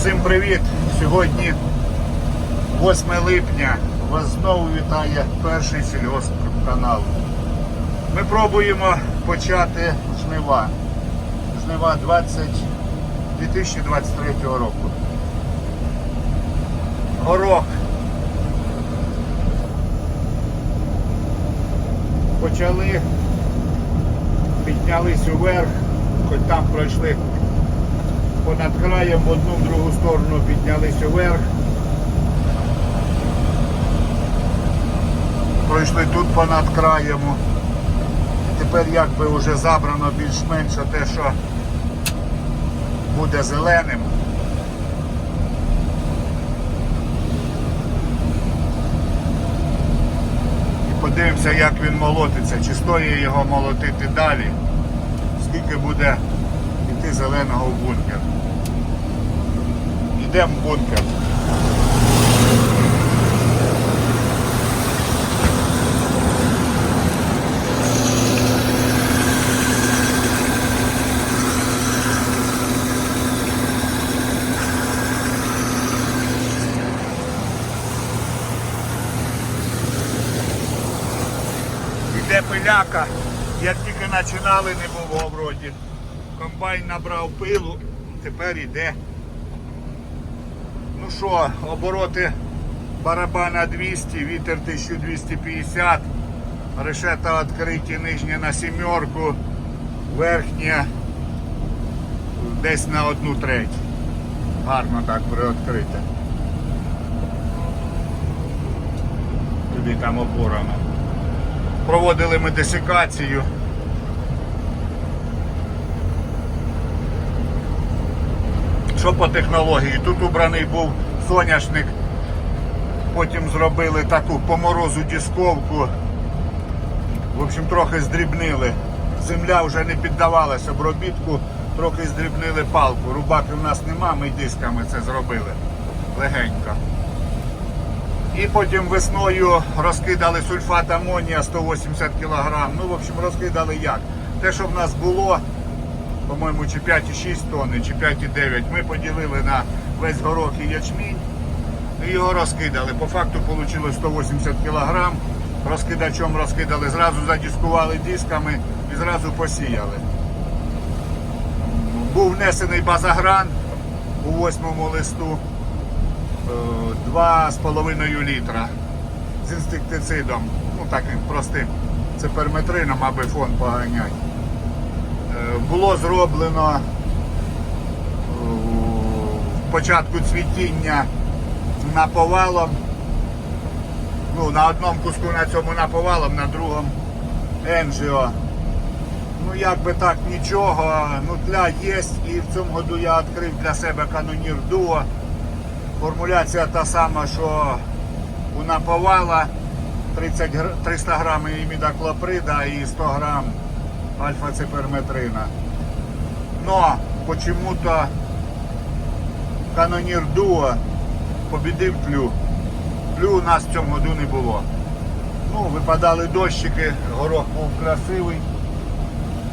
Всім привіт! Сьогодні 8 липня. Вас знову вітає перший сільгоспканал. Ми пробуємо почати жнива. Жнива 20 2023 року. Горох. Почали, піднялись уверх, хоч там пройшли понад краєм в одну в другу сторону піднялись уверх. Пройшли тут понад краєм. Тепер якби вже забрано більш-менш те, що буде зеленим. І подивимося, як він молотиться, чи стоїть його молотити далі, скільки буде йти зеленого в бункер. Йдемо в бункер. Іде пиляка. Як тільки починали, не було вроді. Комбайн набрав пилу, тепер йде. Що, обороти барабана 200, вітер 1250, решета відкриті, нижня на сімерку, верхня десь на одну треть. Гарно так приоткрите. Тобі там опорано. Проводили ми десикацію. Що по технології? Тут убраний був соняшник, потім зробили таку по морозу дисковку. В общем, трохи здрібнили. Земля вже не піддавалась обробітку, трохи здрібнили палку. Рубаки в нас нема, ми дисками це зробили легенько. І потім весною розкидали сульфат амонія 180 кг. Ну, в общем, розкидали як. Те, що в нас було, по-моєму, чи 5,6 тонни, чи 5,9, ми поділили на весь горох і ячмінь і його розкидали. По факту вийшло 180 кг. Розкидачом розкидали, зразу задіскували дисками і зразу посіяли. Був внесений базагран у восьмому листу. е, 2,5 літра з інстиктицидом, ну таким простим циперметрином, аби фон поганять. Було зроблено е, в початку цвітіння наповалом. Ну, на одному куску на цьому наповалом, на другому енжіо. Ну, як би так, нічого. Ну, тля є. І в цьому году я відкрив для себе канонір Дуо. Формуляція та сама, що у наповала 30, гр- 300 грам імідаклоприда і 100 грам альфа-циперметрина. Но почему-то канонір Дуо побідив тлю. Тлю у нас в цьому году не було. Ну, випадали дощики, горох був красивий,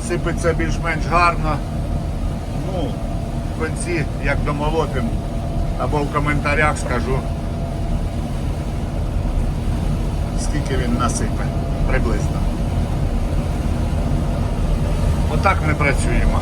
сипеться більш-менш гарно. Ну, в кінці, як домолотим, або в коментарях скажу, скільки він насипе приблизно. Отак ми працюємо.